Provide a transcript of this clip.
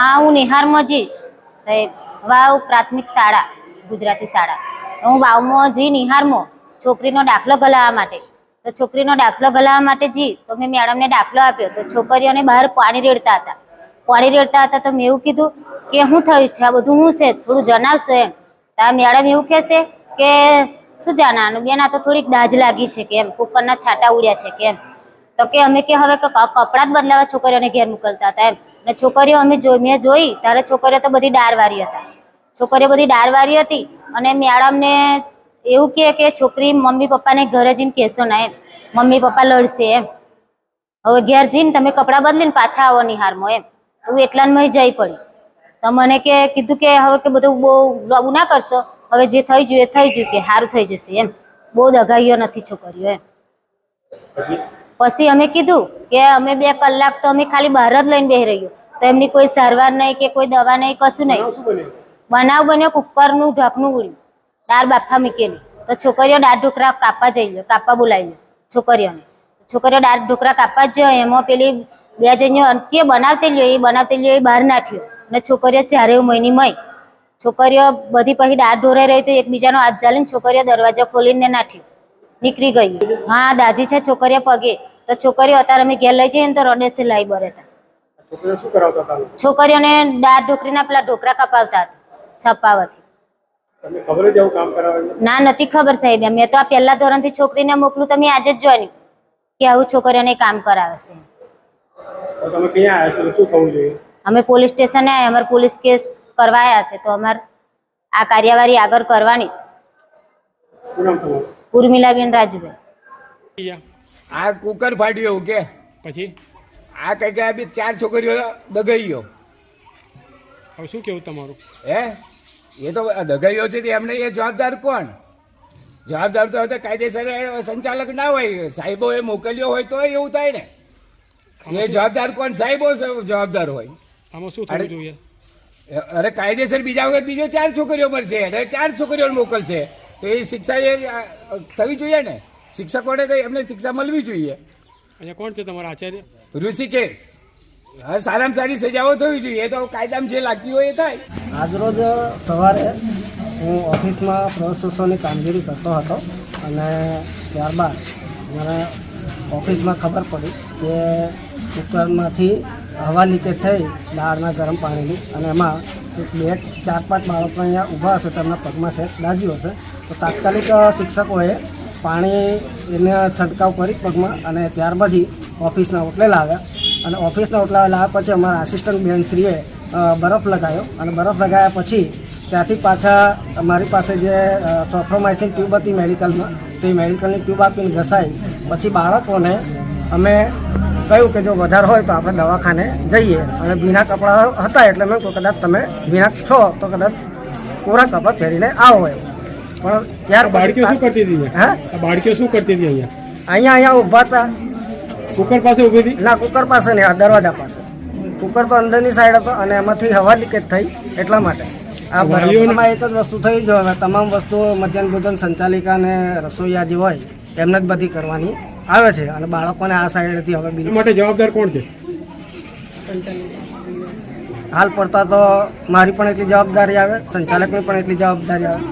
આ હું નિહારમાં જી વાવ પ્રાથમિક શાળા, ગુજરાતી શાળા. હું વાવમાં જી નિહારમાં છોકરીનો દાખલો ગલાવવા માટે. તો છોકરીનો દાખલો ગલાવવા માટે જી, તો મેં મેડમને દાખલો આપ્યો. તો છોકરીઓને બહાર પાણી રેડતા હતા. પાણી રેડતા હતા તો મેં એવું કીધું કે શું થયું છે? આ બધું શું છે? થોડું જણાવશો એમ. તો મેડમ એવું કહેશે કે શું જાણવાનું? બેન, આ તો થોડીક દાજ લાગી છે કે એમ. કુકરના છાંટા ઉડ્યા છે કે એમ. તો કે અમે કે હવે કપડાં જ બદલાવા છોકરીઓને ઘેર મોકલતા હતા એમ. ને છોકરીઓ અમે જોઈ મેં જોઈ, ત્યારે છોકરીઓ તો બધી ડાળવાળી હતા. છોકરીઓ બધી ડાળવાળી હતી અને મેડમને એવું કહે કે છોકરી મમ્મી પપ્પાને ઘરે જઈને કહેશો ના એમ. મમ્મી પપ્પા લડશે એમ. હવે ઘેર જઈને તમે કપડાં બદલીને પાછા આવો નિહારમાં એમ. હું એટલામાં જઈ પડી. તો મને કે, કીધું કે હવે કે બધું બહુ રવું ના કરશો. હવે જે થઈ ગયું એ થઈ ગયું કે સારું થઈ જશે એમ. બહુ દગાઈઓ નથી છોકરીઓ એમ. પછી અમે કીધું કે અમે બે કલાક તો અમે ખાલી બહાર જ લઈને બેસી રહ્યો તો એમની કોઈ સારવાર નહીં કે કોઈ દવા નહીં કશું નહીં. બનાવ બન્યો? કુકરનું ઢાંકણું ઉડ્યું દાળ બાફા મૂકેલી તો છોકરીઓ દાળ ઢોકરા કાપવા જઈ લો કાપવા બોલાવી લો છોકરીઓને. છોકરીઓ દાળ ઢોકરા કાપવા જ જાય એમાં પેલી બે જણીઓ અંત્ય બનાવતી લ્યો એ બનાવતી લ્યો એ બહાર નાખ્યો. અને છોકરીઓ ચારે મહિની મય. છોકરીઓ બધી પછી દાળ ઢોરાઈ રહી તો એકબીજાનો હાથ ચાલીને છોકરીઓ દરવાજો ખોલીને નાખ્યો. નીકળી ગઈ. હા દાજી છે છોકરીઓ પગે. તો છોકરીઓ અત્યારે અમે ઘેર લઈ જઈએ ને તો રડે લાઈ બરે છોકરીઓને દાળ ઢોકરીના પેલા ઢોકરા કપાવતા હતા છપાવથી. ના નથી ખબર સાહેબ મેં તો આ પહેલા ધોરણથી છોકરીને મોકલું તમે આજે જ જોયું કે આવું છોકરીઓને કામ કરાવે છે. અમે પોલીસ સ્ટેશને આવ્યા અમારે પોલીસ કેસ કરવા આવ્યા છે તો અમારે આ કાર્યવાહી આગળ કરવાની. ઉર્મિલાબેન રાજુભાઈ. આ કુકર ફાટ્યું એવું કે? પછી? આ કઈ કઈ બી ચાર છોકરીઓ દગાઈ ગયો હવે શું કેવું તમારું? હે? એ તો દગાઈઓ છે તે એમને એ જવાબદાર કોણ? જવાબદાર તો હવે કાયદેસર સંચાલક ના હોય. સાહેબો એ મોકલ્યો હોય તો એવું થાય ને. એ જવાબદાર કોણ? સાહેબો જવાબદાર હોય. આમાં શું થાય થવું જોઈએ? અરે કાયદેસર બીજા વખત બીજો ચાર છોકરીઓ મળશે. અરે ચાર છોકરીઓ મોકલશે. તો એ શિક્ષા એ થવી જોઈએ ને? શિક્ષકોને તો એમને શિક્ષા મળવી જોઈએ. અહીંયા કોણ છે તમારા આચાર્ય? ઋષિકેશ. હા સારામાં સારી સજાઓ થવી જોઈએ. એ તો કાયદામાં જે લાગતી હોય એ થાય. આજરોજ સવારે હું ઓફિસમાં પ્રવેશોત્સવની કામગીરી કરતો હતો અને ત્યારબાદ મને ઓફિસમાં ખબર પડી કે કુકરમાંથી હવા લીકેજ થઈ દાળના ગરમ પાણીની અને એમાં એક બે ચાર પાંચ બાળકો અહીંયા ઊભા હશે તેમના પગમાં સેટ દાજ્યું હશે. તો તાત્કાલિક શિક્ષકોએ પાણી એને છંટકાવ કરી પગમાં અને ત્યાર પછી ઓફિસના ઓટલે લાવ્યા. અને ઓફિસના ઓટલા લાવ્યા પછી અમારા આસિસ્ટન્ટ બેનશ્રીએ બરફ લગાવ્યો. અને બરફ લગાવ્યા પછી ત્યાંથી પાછા અમારી પાસે જે સોફ્રોમાઇસિન ટ્યુબ હતી મેડિકલમાં, તે મેડિકલની ટ્યુબ આપીને ઘસાઈ. પછી બાળકોને અમે કહ્યું કે જો વધારે હોય તો આપણે દવાખાને જઈએ. અને ભીના કપડાં હતા એટલે મેં કદાચ તમે ભીના છો, તો કદાચ કોરા કપડાં પહેરીને આવો એમ. પણ ત્યાર બાળકીઓ શું કરતી હતી હા? બાળકીઓ શું કરતી હતી અહીંયા? અહીંયા અહીંયા ઊભા હતા. કુકર પાસે ઊભી હતી? ના કુકર પાસે નહીં આ દરવાજા પાસે. કુકર તો અંદરની સાઈડ હતો અને એમાંથી હવા લીકેજ થઈ એટલા માટે. આ વાલીઓને- એક જ વસ્તુ થઈ જો હવે તમામ વસ્તુઓ મધ્યાહન ભોજન સંચાલિકા અને રસોઈયા જે હોય એમને જ બધી કરવાની આવે છે. અને બાળકોને આ સાઈડથી હવે બીજું માટે જવાબદાર કોણ છે? હાલ પડતા તો મારી પણ એટલી જવાબદારી આવે સંચાલકની પણ એટલી જવાબદારી આવે.